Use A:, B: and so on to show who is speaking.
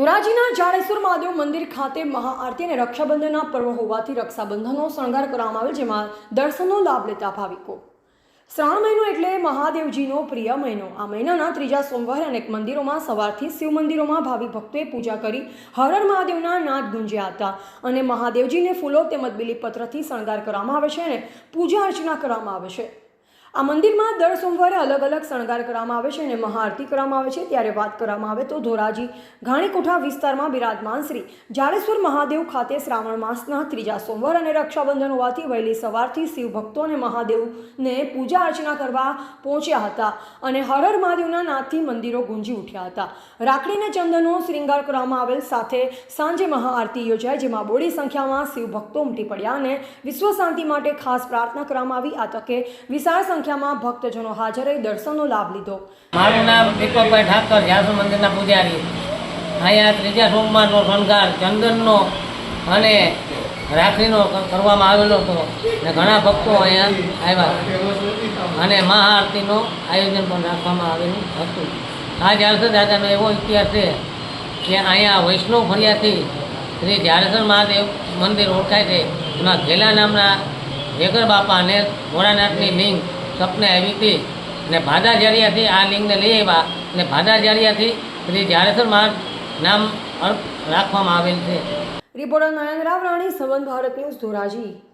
A: ધોરાજીના જાણેશ્વર મહાદેવ મંદિર ખાતે મહાઆરતી અને રક્ષાબંધનના પર્વ હોવાથી રક્ષાબંધનનો શણગાર કરવામાં આવ્યો જેમાં દર્શનનો લાભ લેતા ભાવિકો. શ્રાવણ મહિનો એટલે મહાદેવજીનો પ્રિય મહિનો. આ મહિનાના ત્રીજા સોમવારે અનેક મંદિરોમાં સવારથી શિવ મંદિરોમાં ભાવિક ભક્તોએ પૂજા કરી હર હર મહાદેવના નાદ ગુંજ્યા હતા અને મહાદેવજીને ફૂલો તેમજ બિલીપત્રથી શણગાર કરવામાં આવે છે અને પૂજા અર્ચના કરવામાં આવે છે. આ મંદિરમાં દર સોમવારે અલગ અલગ શણગાર કરવામાં આવે છે અને મહાઆરતી કરવામાં આવે છે. ત્યારે વાત કરવામાં આવે તો ધોરાજી, ઘાણીકોઠા વિસ્તારમાં બિરાજમાન શ્રી જાડેશ્વર મહાદેવ ખાતે શ્રાવણ માસના ત્રીજા સોમવાર અને રક્ષાબંધન હોવાથી વહેલી સવારથી શિવભક્તો અને મહાદેવને પૂજા અર્ચના કરવા પહોંચ્યા હતા અને હર હર મહાદેવના નાદથી મંદિરો ગુંજી ઉઠ્યા હતા. રાખડીને ચંદનનો શ્રૃંગાર કરવામાં આવેલ સાથે સાંજે મહાઆરતી યોજાઈ જેમાં બોડી સંખ્યામાં શિવભક્તો ઉમટી પડ્યા અને વિશ્વ શાંતિ માટે ખાસ પ્રાર્થના કરવામાં આવી. આ તકે વિશાળ સંખ્યામાં ભક્તજનો હાજર રહી દર્શનનો લાભ લીધો.
B: મારું નામ દીપકભાઈ ઠાકર ઝાસુ મંદિરના પૂજારી. અહીંયા ત્રીજા સોમવારનો શણગાર ચંદનનો અને રાખડીનો કરવામાં આવેલો હતો. અને ઘણા ભક્તો અહીંયા આવ્યા. અને મહાઆરતીનો આયોજન પણ રાખવામાં આવેલું હતું. આ જાડસર દાદાનો એવો ઇતિહાસ છે કે અહીંયા વૈષ્ણવ ફળિયાથી શ્રી જાડેશ્વર મહાદેવ મંદિર ઓળખાય છે. એમાં ઘેલા નામના વેગર બાપા અને ભોળાનાથની લિંગ સપને આવી હતી ને ભાદાજારિયાથી આ લિંગને લઈ આવ્યા અને ભાદાજારિયાથી શ્રી જાડેશ્વર મહારાજ નામ રાખવામાં આવેલ છે.
A: રિપોર્ટર રાવ રાણી સંબંધ ભારત ન્યૂઝ ધોરાજી.